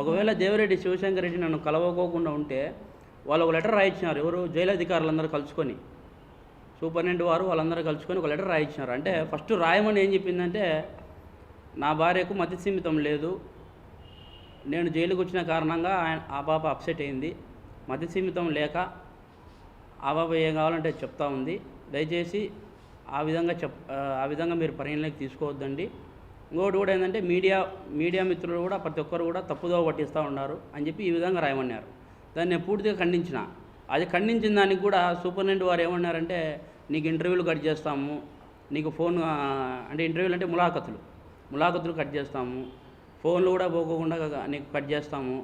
ఒకవేళ దేవిరెడ్డి శివశంకర్ రెడ్డి నన్ను కలవకోకుండా ఉంటే వాళ్ళు ఒక లెటర్ రాయించినారు ఎవరు జైలు అధికారులందరూ కలుసుకొని సూపరింటెండెంట్ వారు వాళ్ళందరూ కలుసుకొని ఒక లెటర్ రాయించినారు అంటే ఫస్ట్ రాయమని ఏం చెప్పిందంటే నా భార్యకు మతి సీమితం లేదు. నేను జైలుకు వచ్చిన కారణంగా ఆయన ఆ పాప అప్సెట్ అయింది. మతి సీమితం లేక ఆ పాప ఏం కావాలంటే చెప్తా ఉంది. దయచేసి ఆ విధంగా చెప్ ఆ విధంగా మీరు పరిగణలోకి తీసుకోవద్దండి. ఇంకోటి కూడా ఏంటంటే మీడియా మీడియా మిత్రులు కూడా ప్రతి ఒక్కరు కూడా తప్పుదో పట్టిస్తూ ఉన్నారు అని చెప్పి ఈ విధంగా రాయమన్నారు. దాన్ని నేను పూర్తిగా ఖండించిన. అది ఖండించిన దానికి కూడా సూపరింటెండెంట్ వారు ఏమన్నారంటే నీకు ఇంటర్వ్యూలు కట్ చేస్తాము నీకు ఫోన్ అంటే ఇంటర్వ్యూలు అంటే ములాఖతులు. ములాఖతులు కట్ చేస్తాము ఫోన్లు కూడా పోకోకుండా నీకు కట్ చేస్తాము.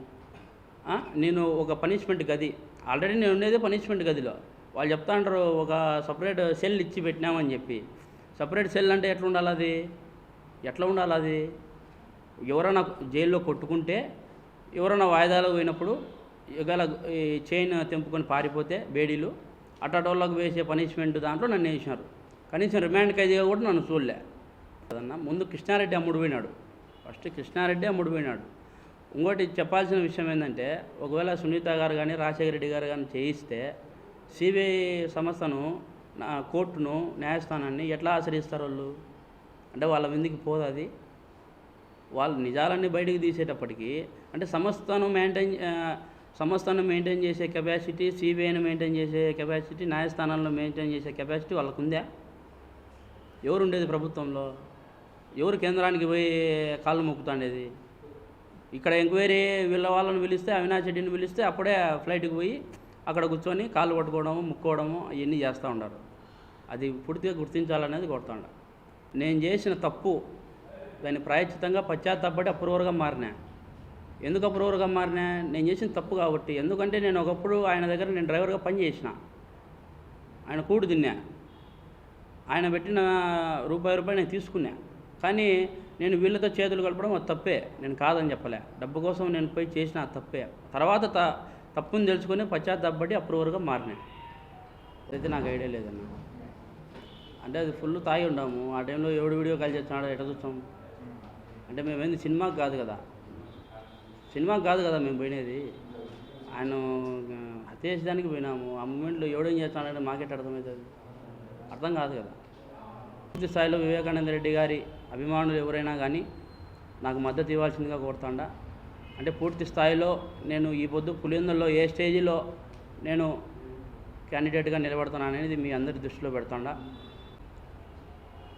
నేను ఒక పనిష్మెంట్ గది ఆల్రెడీ నేను ఉండేదే పనిష్మెంట్ గదిలో. వాళ్ళు చెప్తా ఉంటారు ఒక సపరేట్ సెల్ ఇచ్చి పెట్టినామని చెప్పి. సపరేట్ సెల్ అంటే ఎట్లా ఉండాలి అది? ఎట్లా ఉండాలి అది? ఎవరైనా జైల్లో కొట్టుకుంటే ఎవరైనా వాయిదాలు పోయినప్పుడు ఇవాళ చైన్ తెంపుకొని పారిపోతే బేడీలు అట్టటోళ్ళకు వేసే పనిష్మెంట్ దాంట్లో నన్ను వేసినారు. కనీసం రిమాండ్ ఖైదీగా కూడా నన్ను చూడలే. కదన్నా ముందు కృష్ణారెడ్డి అమ్ముడు పోయినాడు. ఫస్ట్ కృష్ణారెడ్డి అమ్ముడు పోయినాడు. ఇంకోటి చెప్పాల్సిన విషయం ఏంటంటే ఒకవేళ సునీత గారు కానీ రాజశేఖర రెడ్డి గారు కానీ చేయిస్తే సిబిఐ సంస్థను నా కోర్టును న్యాయస్థానాన్ని ఎట్లా ఆశ్రయిస్తారు వాళ్ళు? అంటే వాళ్ళ విందుకి పోదు అది. వాళ్ళు నిజాలన్నీ బయటికి తీసేటప్పటికి అంటే సంస్థను మెయింటైన్ సంస్థను మెయింటైన్ చేసే కెపాసిటీ సిబిఐని మెయింటైన్ చేసే కెపాసిటీ న్యాయస్థానాల్లో మెయింటైన్ చేసే కెపాసిటీ వాళ్ళకు ఉందా ఎవరు ఉండేది ప్రభుత్వంలో? ఎవరు కేంద్రానికి పోయి కాళ్ళు మొక్కుతాండేది? ఇక్కడ ఎంక్వైరీ వీళ్ళ వాళ్ళని పిలిస్తే అవినాష్ రెడ్డిని పిలిస్తే అప్పుడే ఫ్లైట్కి పోయి అక్కడ కూర్చొని కాళ్ళు పట్టుకోవడము ముక్కోవడము అవన్నీ చేస్తూ ఉంటారు అది పూర్తిగా గుర్తించాలనేది కొడుతుండ నేను చేసిన తప్పు దాన్ని ప్రాయచితంగా పశ్చాత్తాపడి అప్రూవర్గా మారినా. ఎందుకు అప్రూవర్గా మారినా? నేను చేసిన తప్పు కాబట్టి. ఎందుకంటే నేను ఒకప్పుడు ఆయన దగ్గర నేను డ్రైవర్గా పని చేసిన. ఆయన కూడు తిన్నా. ఆయన పెట్టిన రూపాయి రూపాయి నేను తీసుకున్నా. కానీ నేను వీళ్ళతో చేతులు కలపడం అది తప్పే. నేను కాదని చెప్పలే. డబ్బు కోసం నేను పోయి చేసిన తప్పే. తర్వాత త తప్పుని తెలుసుకొని పశ్చాత్తాపడి అప్రూవర్గా మారినా. అయితే నాకు ఐడియా లేదన్నా. అంటే అది ఫుల్ తాగి ఉన్నాము ఆ టైంలో ఎవడు వీడియో కాల్ చేస్తున్నాడు ఎట్లా చూస్తాం? అంటే మేమేంది సినిమాకి కాదు కదా. సినిమాకి కాదు కదా మేము పోయినది. ఆయన ఆ, హత్య చేసేదానికి పోయినాము. ఆ మూమెంట్లో ఎవడేం చేస్తున్నాడంటే మాకెట్ అర్థమవుతుంది. అర్థం కాదు కదా. పూర్తి స్థాయిలో వివేకానంద రెడ్డి గారి అభిమానులు ఎవరైనా కానీ నాకు మద్దతు ఇవ్వాల్సిందిగా కోరుతాండా. అంటే పూర్తి స్థాయిలో నేను ఈ పొద్దు పులిందల్లో ఏ స్టేజిలో నేను క్యాండిడేట్గా నిలబడతాను అనేది మీ అందరి దృష్టిలో పెడతాండా.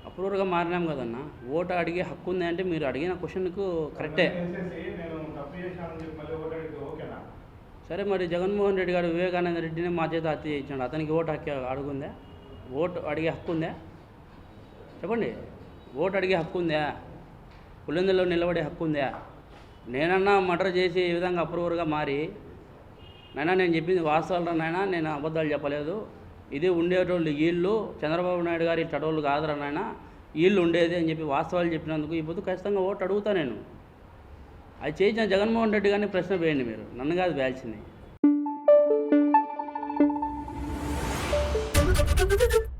అప్రూవర్గా మారినాం కదన్న. ఓటు అడిగే హక్కు ఉంది అంటే మీరు అడిగిన క్వశ్చన్కు కరెక్టే. సరే మరి జగన్మోహన్ రెడ్డి గారు వివేకానంద రెడ్డిని మా చేత హత్య చేయించాడు. అతనికి ఓటు హక్కు అడుగుందా ఓటు అడిగే హక్కు ఉందా? చెప్పండి. ఓటు అడిగే హక్కు ఉందా? పులిందులో నిలబడే హక్కు ఉందా? నేనన్నా మర్డర్ చేసి ఈ విధంగా అప్రూవర్గా మారి నైనా నేను చెప్పింది వాస్తవాలు నాయన నేను అబద్ధాలు చెప్పలేదు. ఇది ఉండేటోళ్ళు వీళ్ళు చంద్రబాబు నాయుడు గారి చడవలు కాదురా నాయన. వీళ్ళు ఉండేది అని చెప్పి వాస్తవాలు చెప్పినందుకు ఈ పొద్దు ఖచ్చితంగా ఓటు అడుగుతా నేను. అది చేసిన జగన్మోహన్ రెడ్డి గారిని ప్రశ్న వేయండి మీరు. నన్ను కాదు వేయాల్సింది. Thank you.